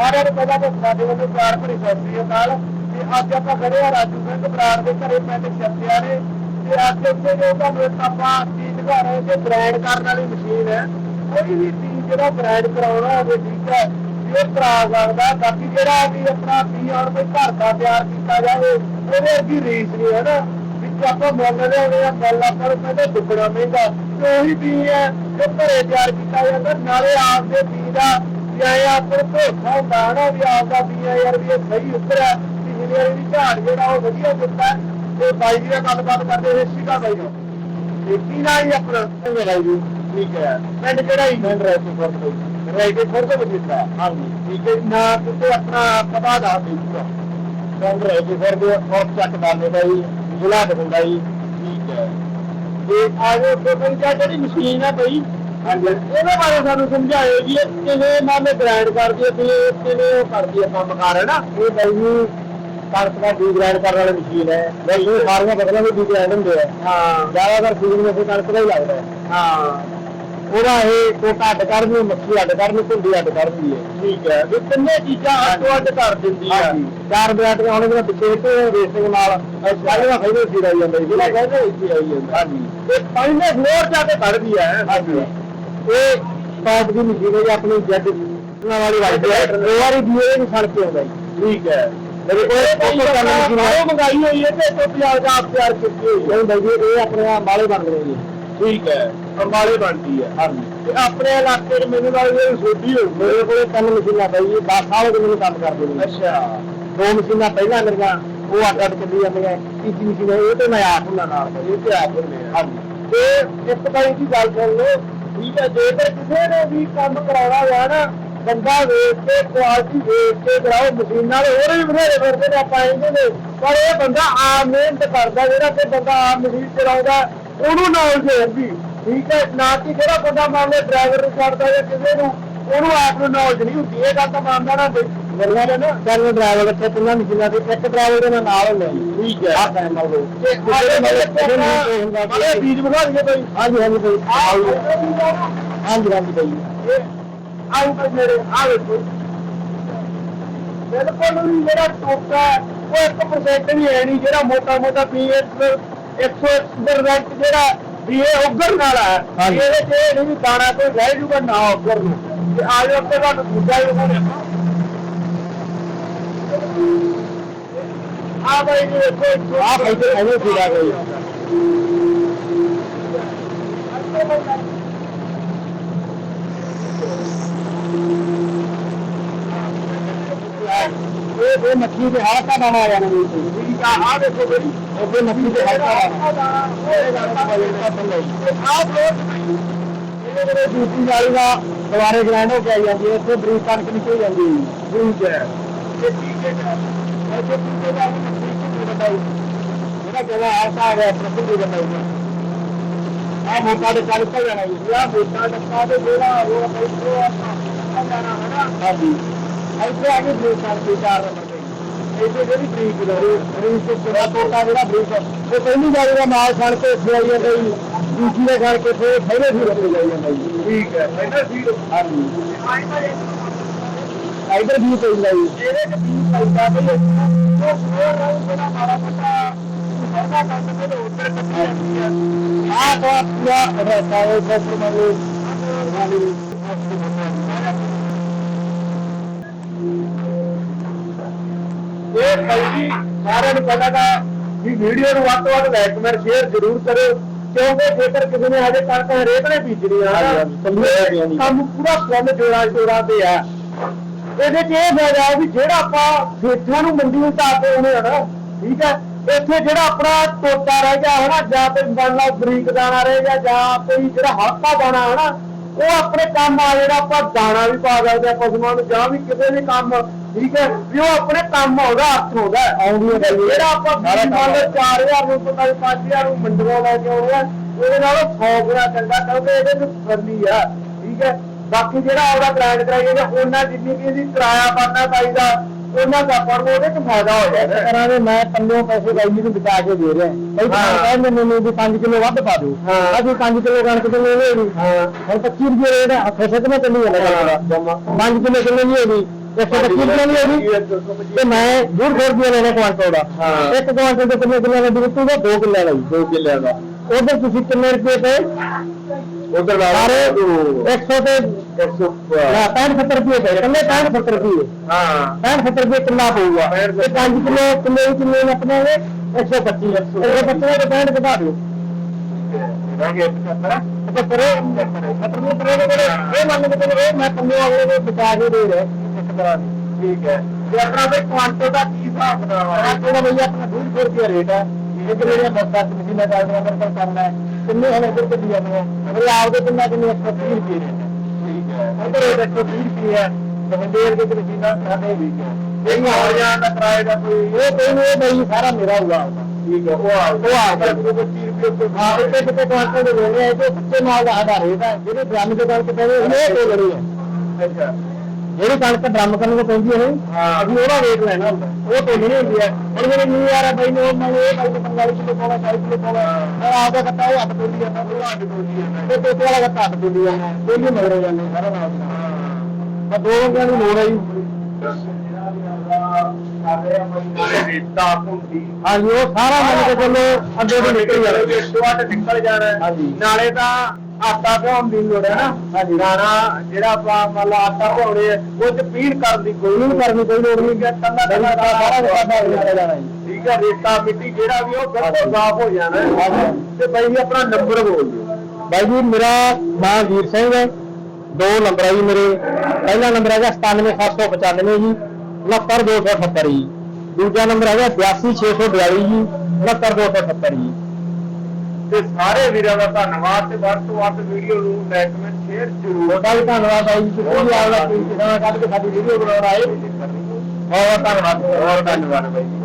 ਸਾਰਿਆਂ ਨੂੰ ਪਹਿਲਾਂ ਤਾਂ ਸਾਡੇ ਵੱਲੋਂ ਪਿਆਰ ਭਰੀ ਸਤਿ ਸ੍ਰੀ ਅਕਾਲ। ਤੇ ਅੱਜ ਆਪਾਂ ਖੜੇ ਆ ਰਾਜੂ ਸਿੰਘ ਬਰਾੜ ਦੇ ਘਰੇ, ਪਿੰਡ ਛੱਤਿਆ ਨੇ ਤੇ ਅੱਜ ਇੱਥੇ ਜੋ ਤੁਹਾਨੂੰ ਇੱਕ ਆਪਾਂ ਚੀਜ਼ ਦਿਖਾ ਰਹੇ ਕਿ ਬ੍ਰਾਂਡ ਕਰਨ ਵਾਲੀ ਮਸ਼ੀਨ ਹੈ। ਕੋਈ ਵੀ ਚੀਜ਼ ਜਿਹੜਾ ਬ੍ਰਾਂਡ ਕਰਾਉਣਾ ਹੋਵੇ, ਠੀਕ ਹੈ ਇਹ ਕਰਾ ਸਕਦਾ। ਬਾਕੀ ਜਿਹੜਾ ਵੀ ਆਪਣਾ ਵੀ ਆਉਣ ਕੋਈ ਘਰ ਦਾ ਤਿਆਰ ਕੀਤਾ ਜਾਵੇ, ਉਹਦੇ ਅੱਗੇ ਰੀਸ ਨਹੀਂ ਹੈ ਨਾ। ਵਿੱਚ ਆਪਾਂ ਮੁੱਲ ਲਿਆਉਂਦੇ ਆ, ਮੁੱਲ ਆਪਾਂ ਨੂੰ ਕਹਿੰਦੇ ਦੁੱਗਣਾ ਮਹਿੰਗਾ। ਤੇ ਉਹੀ ਵੀ ਹੈ ਜੋ ਘਰੇ ਤਿਆਰ ਕੀਤਾ ਜਾਂਦਾ, ਨਾਲੇ ਆਪਦੇ ਵੀ ਦਾ ਵੀ ਆਏ ਆਪਾਂ ਨੂੰ ਭਰੋਸਾ ਹੁੰਦਾ ਹੈ ਨਾ ਵੀ ਆਪਦਾ ਵੀ ਆ ਯਾਰ ਵੀ ਇਹ ਸਹੀ ਉਤਰਿਆ ਵੀ ਇੰਜੀਨੀਅਰ ਦੀ ਝਾੜ ਜਿਹੜਾ ਉਹ ਵਧੀਆ ਦਿੱਤਾ ਤੇ ਬਾਈ ਜੀ ਨਾਲ ਗੱਲਬਾਤ ਕਰਦੇ ਹੋਏ ਸੀਗਾ ਬਾਈ ਜੀ। ਤੇ ਕੀ ਨਾ ਹੀ ਆਪਣਾ ਮੇਰਾ ਜੀ ਠੀਕ ਹੈ। ਪਿੰਡ ਕਿਹੜਾ ਹੀ ਪਿੰਡ ਰਾਇਤੇ ਫਰਦ ਰਾਇਤੇ ਫਰਦ ਬਜਿੱਤਾ ਹਾਂਜੀ। ਠੀਕ ਹੈ ਨਾ ਕਿਤੇ ਆਪਣਾ ਪਤਾ ਦੱਸ ਦਿਓ ਪਿੰਡ ਰਾਇਤੇ ਫਰਦ ਔਰ ਚੱਕ ਦਾਨੇ ਦਾ ਜੀ ਜ਼ਿਲ੍ਹਾ ਬਠਿੰਡਾ ਜੀ। ਠੀਕ ਹੈ। ਤੇ ਆਜੋ ਤੋਂ ਜਿਹੜੀ ਮਸ਼ੀਨ ਹੈ ਬਈ। ਹਾਂਜੀ। ਇਹਦੇ ਬਾਰੇ ਸਾਨੂੰ ਸਮਝਾਇਓ ਜੀ ਇਹ ਕਿਵੇਂ ਮੰਨ ਲਓ ਗ੍ਰਾਈਂਡ ਕਰਦੀ ਹੈ ਤੇ ਇਹ ਕਿਵੇਂ ਉਹ ਕਰਦੀ ਹੈ ਕੰਮ ਕਾਰ ਹੈ ਨਾ? ਇਹ ਬਾਈ ਜੀ ਕਣਕ ਦਾ ਬੀਜ ਗ੍ਰਾਈਂਡ ਕਰਨ ਵਾਲੀ ਮਸ਼ੀਨ ਹੈ। ਬਈ ਇਹ ਸਾਰੀਆਂ ਫਸਲਾਂ ਦੇ ਬੀਜ ਗ੍ਰਾਈਂਡ ਹੁੰਦੇ ਆ। ਹਾਂ। ਜ਼ਿਆਦਾਤਰ ਸੀਜ਼ਨ ਵਿੱਚ ਕਣਕ ਦਾ ਹੀ ਲੱਗਦਾ ਹੈ। ਹਾਂ। ਉਹਦਾ ਇਹ ਕੋਟਾ ਅੱਡ ਕਰਨੀ ਮੱਛੀ ਅੱਡ ਕਰਨੀ ਭੁੰਡੀ ਅੱਡ ਕਰਦੀ ਹੈ। ਠੀਕ ਹੈ। ਵੀ ਤਿੰਨੇ ਚੀਜ਼ਾਂ ਅੱਡੋ ਅੱਡ ਕਰ ਦਿੰਦੀ ਹੈ ਚਾਰ ਬਰਾਟ ਦੇ ਹੁਣ ਜਿਹੜਾ ਪਿੱਛੇ ਤੇ ਰੇਸਿੰਗ ਨਾਲ ਸਾਰੀਆਂ ਫਾਇਦੇ ਸੀ ਰਹੀ ਜਾਂਦੇ ਜਿਹੜਾ ਕਹਿੰਦੇ ਸੀ ਆਈ ਜਾਂਦਾ। ਹਾਂਜੀ। ਤੇ ਪਹਿਲੇ ਫਲੋਰ ਜਾ ਕੇ ਕੱਢਦੀ ਹੈ। ਹਾਂਜੀ। ਇਹ ਟੌਪ ਦੀ ਮਸ਼ੀਨ ਹੈ ਜੀ ਆਪਣੀ ਜੈਡ ਵਾਲੀ ਵਾਲੀ ਹੈ ਦੋ ਵਾਰੀ ਇਹ ਨਹੀਂ ਫੜ ਕੇ ਆਉਂਦਾ ਜੀ। ਠੀਕ ਹੈ। ਮੇਰੇ ਕੋਲ ਕੋਈ ਕੰਮ ਨਹੀਂ ਹੈ ਮੰਗਾਈ ਹੋਈ ਹੈ ਤੇ ਤੋਂ ਪੰਜਾਬ ਦਾ ਆਪ ਤਿਆਰ ਕੀਤੀ ਹੋਈ ਹੈ। ਬਾਈ ਜੀ ਇਹ ਆਪਣੇ ਆਹ ਮਾਲੇ ਬਣ ਰਹੇ ਜੀ। ਠੀਕ ਹੈ। ਅੰਬਾਲੇ ਬਣਦੀ ਹੈ। ਹਾਂਜੀ। ਤੇ ਆਪਣੇ ਇਲਾਕੇ ਦੇ ਮੈਨੂੰ ਲੱਗਦਾ ਇਹ ਛੋਟੀ ਹੋ ਮੇਰੇ ਕੋਲੇ ਤਿੰਨ ਮਸ਼ੀਨਾਂ ਜੀ 10 ਸਾਲ ਤੋਂ ਮੈਨੂੰ ਕੰਮ ਕਰਦੇ ਨੇ। ਅੱਛਾ। ਦੋ ਮਸ਼ੀਨਾਂ ਪਹਿਲਾਂ ਮੇਰੀਆਂ ਉਹ ਅੱਡ ਅੱਡ ਚੱਲੀ ਜਾਂਦੀਆਂ ਤੀਜੀ ਮਸ਼ੀਨ ਇਹ ਤੇ ਮੈਂ ਆਪ ਉਹਨਾਂ ਨਾਲ। ਇਹ ਤੇ ਆਪ ਹੁੰਦੇ ਹਾਂਜੀ। ਤੇ ਇੱਕ ਬਾਈ ਦੀ ਗੱਲ ਸੁਣ ਲਓ ਠੀਕ ਹੈ ਜੇਕਰ ਕਿਸੇ ਨੇ ਵੀ ਕੰਮ ਕਰਾਉਣਾ ਹੋਇਆ ਨਾ, ਬੰਦਾ ਵੇਚ ਕੇ ਕੁਆਲਿਟੀ ਵੇਚ ਕੇ ਕਰਾਓ ਮਸ਼ੀਨ ਨਾਲ ਹੋਰ ਵੀ ਬਥੇਰੇ ਫਿਰਦੇ ਨੇ ਆਪਾਂ ਇਹਦੇ ਨੇ ਪਰ ਇਹ ਬੰਦਾ ਆਮ ਮਿਹਨਤ ਕਰਦਾ, ਜਿਹੜਾ ਕਿ ਬੰਦਾ ਆਮ ਮਸ਼ੀਨ ਚਲਾਉਂਦਾ, ਉਹਨੂੰ ਨੌਲੇਜ ਹੋਊਗੀ ਠੀਕ ਹੈ, ਨਾ ਕਿ ਜਿਹੜਾ ਬੰਦਾ ਮੰਨ ਲਓ ਡਰਾਈਵਰ ਨੂੰ ਛੱਡਦਾ ਜਾਂ ਕਿਸੇ ਨੂੰ, ਉਹਨੂੰ ਆਪ ਨੂੰ ਨੌਲੇਜ ਨਹੀਂ ਹੁੰਦੀ। ਇਹ ਗੱਲ ਤਾਂ ਮੰਨਦਾ ਨਾ ਬਈ ਮਿਲਣਾ ਨੇ ਨਾ ਚੱਲ ਡਰਾਈਵਰ ਇੱਥੇ ਤਿੰਨਾਂ ਮਸ਼ੀਨਾਂ ਦੇ ਇੱਕ ਡਰਾਈਵਰ ਦੇ ਨਾਲ ਹੁੰਦੇ ਠੀਕ ਹੈ। ਆ ਟਾਈਮ ਨਾਲ ਲੋ ਤੇ ਆਲੇ ਬੀਜ ਬਣਾ ਲਈਏ ਬਈ ਹਾਂਜੀ ਹਾਂਜੀ ਬਈ ਹਾਂਜੀ ਹਾਂਜੀ ਇਹ ਆਉਂ ਬਈ ਮੇਰੇ ਆ ਵੇਖੋ। ਬਿਲਕੁਲ ਵੀ ਜਿਹੜਾ ਟੋਕਾ ਉਹ 1% ਵੀ ਹੈ ਨਹੀਂ ਜਿਹੜਾ ਮੋਟਾ ਮੋਟਾ ਪੀਐਸ 100% ਜਿਹੜਾ ਵੀ ਇਹ ਉੱਗਰ ਨਾਲ ਹੈ। ਇਹਦੇ ਇਹ ਨਹੀਂ ਦਾਣਾ ਕੋਈ ਰਹਿ ਜੂਗਾ ਨਾ ਉੱਗਰ ਨੂੰ। ਤੇ ਆ ਜਾਓ ਅੱਗੇ ਤੁਹਾਨੂੰ ਦੂਜਾ ਹੀ ਦਿਖਾਉਂਦੇ ਆਪਾਂ ਆ ਬਈ ਜੀ ਵੇਖੋ ਆ ਐਵੇਂ ਇਹ ਇਹ ਮੱਛੀ ਦੇ ਹਲਕਾ ਦਾਣਾ ਆ ਜਾਣਾ ਜੀ। ਠੀਕ ਆ ਦੇਖੋ ਬਈ ਮੱਛੀ ਦੇ ਦਾਣਾ ਇਹ ਆਪ ਲੋਕ ਇਹਦੇ ਵਾਲੀ ਦਾ ਦੁਬਾਰੇ ਗ੍ਰੈਂਡ ਹੋ ਕੇ ਆਈ ਜਾਂਦੀ ਹੈ ਇੱਥੇ ਬਰੀਕ ਕਣਕ ਨਿਕਲ ਜਾਂਦੀ ਹੈ। ਹੈ ਇਹ ਠੀਕ ਹੈ ਇਹ ਜੋ ਠੀਕ ਹੈ। ਬਤਾਈ ਜਿਹੜਾ ਜਿਹੜਾ ਹਲਕਾ ਆ ਗਿਆ ਪ੍ਰਭੂ ਦੇ ਬਣਾਈ ਆ ਮੋਟਾ ਦੇ ਚੱਲ ਪਾ ਜਾਣਾ ਜੀ ਆ ਮੋਟਾ ਡੱਕਾ ਦੇ ਜਿਹੜਾ ਉਹ ਪੈਸੋ ਆ ਜਾਣਾ ਹੈ ਨਾ ਹਾਂਜੀ ਇੱਥੇ ਆ ਕੇ ਬਰੀਕ ਕਰਕੇ ਚਾਰ ਨੰਬਰ ਤੇ ਇੱਥੇ ਜਿਹੜੀ ਬਰੀਕ ਦਾ ਬਰੀਕ ਤੋਂ ਥੋੜਾ ਟੋਟਾ ਜਿਹੜਾ ਬਰੀਕ ਉਹ ਪਹਿਲੀ ਵਾਰੀ ਦਾ ਮਾਲ ਛੜ ਕੇ ਇੱਥੇ ਆਈ ਜਾਂਦਾ ਜੀ ਦੂਜੀ ਦੇ ਛੜ ਕੇ ਫਿਰ ਪਹਿਲੇ ਸੀ ਰੱਖੀ ਜਾਈ ਪੈਂਦਾ ਤੇ ਉਹ ਹੋਰ ਰੰਗ ਜਿਹੜਾ ਮਾੜਾ ਮੋਟਾ ਸਰਦਾ ਕੰਮ ਤੇ ਉੱਤੇ ਕੱਟੀ ਜਾਂਦੀ ਹੈ ਆਹ ਤਾਂ ਆਪਣਾ ਰਹਤਾ ਹੈ ਸਭ ਨੂੰ ਇਹ ਜੀ ਸਾਰਿਆਂ ਨੂੰ ਪਹਿਲਾਂ ਤਾਂ ਵੀ ਵੀਡੀਓ ਨੂੰ ਵੱਧ ਤੋਂ ਵੱਧ ਲਾਈਕ ਮੇਰ ਸ਼ੇਅਰ ਜ਼ਰੂਰ ਕਰਿਓ ਕਿਉਂਕਿ ਜੇਕਰ ਕਿਸੇ ਨੇ ਹਜੇ ਕਣਕ ਹਰੇਕ ਨੇ ਬੀਜਣੀ ਆ ਕੰਮ ਪੂਰਾ ਫੁੱਲ ਜੋਰਾਂ ਜੋਰਾਂ ਤੇ ਆ। ਇਹਦੇ 'ਚ ਇਹ ਫਾਇਦਾ ਹੈ ਵੀ ਜਿਹੜਾ ਆਪਾਂ ਫੇਠਾਂ ਨੂੰ ਮੰਡੀ ਵਿੱਚ ਆ ਕੇ ਆਉਣੇ ਆ ਨਾ ਠੀਕ ਹੈ ਇੱਥੇ ਜਿਹੜਾ ਆਪਣਾ ਟੋਟਾ ਰਹਿ ਗਿਆ ਹਨਾ ਜਾਂ ਤੇ ਲਓ ਬਰੀਕ ਦਾਣਾ ਰਹਿ ਗਿਆ ਜਾਂ ਕੋਈ ਜਿਹੜਾ ਹਲਕਾ ਦਾਣਾ ਹਨਾ ਉਹ ਆਪਣੇ ਕੰਮ ਆ ਜਿਹੜਾ ਆਪਾਂ ਦਾਣਾ ਵੀ ਪਾ ਸਕਦੇ ਆ ਪਸ਼ੂਆਂ ਨੂੰ ਜਾਂ ਵੀ ਕਿਸੇ ਵੀ ਕੰਮ ਠੀਕ ਹੈ ਵੀ ਉਹ ਆਪਣੇ ਕੰਮ ਆਉਂਦਾ ਅਰਥ ਆਉਂਦਾ ਆਉਂਦੀ ਹੈ ਜਿਹੜਾ ਆਪਾਂ ਮੰਨ ਲਓ 4000 ਨੂੰ ਪਤਾ 5000 ਨੂੰ ਮੰਡੀਆਂ ਲੈ ਕੇ ਆਉਂਦੇ ਆ ਉਹਦੇ ਨਾਲੋਂ 100 ਗੁਣਾ ਚੰਗਾ ਕਿਉਂਕਿ ਇਹਦੇ ਵਿੱਚ ਫਰਲੀ ਆ ਠੀਕ ਹੈ ਬਾਕੀ ਜਿਹੜਾ ਆਪਦਾ ਕਰਾਈਏ ਜਾਂ ਉਹਨਾਂ ਜਿੰਨੀ ਵੀ ਇਹਦੀ ਕਿਰਾਇਆ ਬਣਨਾ ਚਾਹੀਦਾ ਉਹਨਾਂ ਦਾ ਨੂੰ ਉਹਦੇ ਚ ਫਾਇਦਾ ਹੋ ਜਾਂਦਾ ਕਰਾਂ ਦੇ ਮੈਂ ਪੰਨਿਓ ਪੈਸੇ ਬਾਈ ਜੀ ਨੂੰ ਬਚਾ ਕੇ ਦੇ ਰਿਹਾ। ਬਈ ਤੁਸੀਂ ਕਹਿੰਦੇ ਮੈਨੂੰ ਵੀ 5 ਕਿਲੋ ਵੱਧ ਪਾ ਦਿਓ। ਅਸੀਂ 5 ਕਿਲੋ ਕਣਕ ਤੇ ਲੈ ਲਈ ਹਾਂ। ਹੁਣ 25 ਰੁਪਏ ਰੇਟ ਫਸਲ ਤੇ ਮੈਂ ਚੱਲੀ ਜਾਂਦਾ 5 ਕਿਲੋ ਕਿਲੋ ਨਹੀਂ ਹੋਣੀ 125 ਰੁਪਏ ਦੀ ਹੋਗੀ ਤੇ ਮੈਂ 150 ਰੁਪਏ ਲੈਣਾ ਕੁਆਂਟਲ ਦਾ। ਇੱਕ ਕੁਆਂਟਲ ਦੇ ਕਿੰਨੇ ਕਿੱਲੇ ਦਾ ਨਿਕਲੂਗਾ 2 ਕਿੱਲੇ ਦਾ ਜੀ। 2 ਕਿੱਲਿਆਂ ਦਾ। ਉਧਰ ਤੁਸੀਂ ਕਿੰਨੇ ਰੁਪਏ ਤੇ? ਉਧਰ ਲਾ ਸਾਰੇ ਲਓ 100 ਤੇ 100 ਨਾ 65 70 ਰੁਪਏ ਪਏ ਕੱਲੇ 65 70 ਰੁਪਏ ਹਾਂ। 65 70 ਰੁਪਏ ਕਿੰਨਾ ਪਊਗਾ। 65 ਤੇ 5 ਕਿਲੋ ਕਿੰਨੇ ਕਿੰਨੇ ਨੇ ਆਪਣੇ ਇਹ? 125 125 ਦੇ 65 ਘਟਾ ਦਿਓ। ਰਹਿ ਗਿਆ 75 ਤੇ ਫਿਰ ਇਹ ਮਤਲਬ ਇਹ ਕਰੇ ਜਿਹੜੇ ਇਹ ਮੰਨ ਕੇ ਚਲੋ ਇਹ ਮੈਂ ਪੰਨੇ ਵਾਲੇ ਦੇ ਬਚਾ ਕੇ ਦੇ ਰਿਹਾ। ਇੱਕ ਤਰ੍ਹਾਂ ਦੀ ਠੀਕ ਹੈ। ਤੇ ਆਪਣਾ ਬਈ ਕੁਆਂਟਲ ਦਾ ਕੀ ਹਿਸਾਬ ਕਿਤਾਬ ਆ? ਹੈ ਜਿਹੜਾ ਬਈ ਆਪਣਾ 200 ਰੁਪਏ ਰੇਟ ਹੈ ਬੱਸਾਂ ਚ ਮਸ਼ੀਨਾਂ ਚੱਲਦੀਆਂ ਕਰਨਾ ਹੈ। ਕਿੰਨੇ ਹਲੇ ਇੱਧਰ ਚੱਲੀ ਜਾਂਦੇ ਆ ਆਪਦੇ ਕਿੰਨਾ ਕਿੰਨੇ? 130 ਰੁਪਏ ਰੇਟ ਹੈ ਠੀਕ ਹੈ ਉਧਰ ਇਹ 130 ਰੁਪਏ ਹੈ। ਬੰਦੇਰ ਦੇ ਵਿੱਚ ਮਸ਼ੀਨਾਂ ਸਾਡੇ ਵੀ ਇਹ ਹੋਰ ਜਾਣ ਦਾ ਕਿਰਾਏ ਦਾ ਕੋਈ ਇਹ ਕੋਈ ਨਹੀਂ ਇਹ ਬਈ ਸਾਰਾ ਮੇਰਾ ਹੋਊਗਾ ਠੀਕ ਹੈ ਉਹ ਆ ਉਹ ਆ ਗਿਆ। 25 ਰੁਪਏ ਹਾਂ ਇੱਥੇ ਕਿਤੇ ਕੁਆਂਟਲ ਦੇ ਵੇਲੇ ਹੈ ਜੋ ਸੱਚੇ ਮਾਲ ਦਾ ਆਦਾ ਰੇਟ ਹੈ। ਜਿਹੜੇ ਡਰਮ ਦੇ ਕਣਕ ਪੈਂਦੇ ਇਹ ਤੋਂ ਲੜੀ ਹੈ। ਅੱਛਾ। ਜਿਹੜੀ ਕਣਕ ਡਰਮ ਕਰਨ ਨੂੰ ਪੈਂਦੀ ਹੈ ਹਾਂ। ਅਸੀਂ ਉਹਦਾ ਰੇਟ ਲੈਣਾ ਹੁੰਦਾ। ਉਹ ਤੋਂ ਨਹੀਂ ਹੁੰਦੀ ਹੈ। ਹੁਣ ਮੇਰੇ ਨਿਊ ਯਾਰ ਹੈ ਬਾਈ ਨੇ ਉਹ ਮੈਂ ਇਹ ਨੇ 45 ਕਿਲੋ ਪਾਉਣਾ 40 ਕਿਲੋ ਪਾਉਣਾ। ਮੈਂ ਆਪਦਾ ਕੱਟਾ ਉਹ ਹੱਥ ਤੋਲੀ ਜਾਂਦਾ ਉਹ ਹੱਥ ਤੋਲੀ ਜਾਂਦਾ। ਤੇ ਤੋਤੇ ਵਾਲਾ ਕੱਟਾ ਹੱਥ ਤੋਲੀ ਜਾਂਦਾ। ਦੋਲੀ ਮਗਰੇ ਜਾਂਦੇ ਸਾਰਾ ਨਾਲ ਨਾਲ। ਮੈਂ ਦੋ ਬੰਦਿਆਂ ਦੀ ਲੋੜ ਹੈ ਜੀ। ਹਾਂਜੀ ਉਹ ਸਾਰਾ ਮੰਨ ਕੇ ਚੱਲੋ ਅੱਗੇ ਤੋਂ ਨਿਕਲ ਜਾਣਾ। ਹੈ। ਨਾਲੇ ਤਾਂ ਆਟਾ ਭਿਉਣ ਦੀ ਲੋੜ ਹੈ ਨਾ? ਹਾਂਜੀ। ਦਾਣਾ ਜਿਹੜਾ ਆਪਾਂ ਮੰਨ ਲਾ ਆਟਾ ਭਿਉਣੇ ਉਹ ਚ ਪੀੜ ਕਰਨ ਦੀ ਕੋਈ ਨਹੀਂ ਕਰਨੀ ਕੋਈ ਲੋੜ ਨਹੀਂ ਹੈ। ਤੰਨਾ ਤੰਨਾ ਸਾਰਾ ਸਾਡਾ ਨਿਕਲ ਜਾਣਾ ਜੀ। ਠੀਕ ਹੈ ਰੇਤਾ ਮਿੱਟੀ ਜਿਹੜਾ ਵੀ ਉਹ ਬਿਲਕੁਲ ਸਾਫ਼ ਹੋ ਜਾਣਾ। ਤੇ ਬਾਈ ਜੀ ਆਪਣਾ ਨੰਬਰ ਬੋਲ ਦਿਓ। ਬਾਈ ਜੀ ਮੇਰਾ ਨਾਮ ਵੀਰ ਸਿੰਘ ਹੈ। ਦੋ ਨੰਬਰ ਹੈ ਜੀ ਮੇਰੇ। ਪਹਿਲਾ ਨੰਬਰ ਹੈਗਾ 97795 ਜੀ। 69278 ਜੀ। ਦੂਜਾ ਨੰਬਰ ਹੈਗਾ 82642 ਜੀ। 69278 ਜੀ। ਤੇ ਸਾਰੇ ਵੀਰਾਂ ਦਾ ਧੰਨਵਾਦ ਤੇ ਵੱਧ ਤੋਂ ਵੱਧ ਵੀਡੀਓ ਨੂੰ ਲਾਈਕ ਕਮੈਂਟ ਸ਼ੇਅਰ ਜ਼ਰੂਰ ਤੁਹਾਡਾ ਵੀ ਧੰਨਵਾਦ ਬਾਈ ਜੀ ਤੁਸੀਂ ਵੀ ਆਪਦਾ ਕੋਈ ਕਿਸਾਨ ਕੱਢ ਕੇ ਸਾਡੀ ਵੀਡੀਓ ਬਣਾਉਣ ਆਏ। ਬਹੁਤ ਬਹੁਤ ਧੰਨਵਾਦ ਬਹੁਤ ਧੰਨਵਾਦ ਬਾਈ ਜੀ।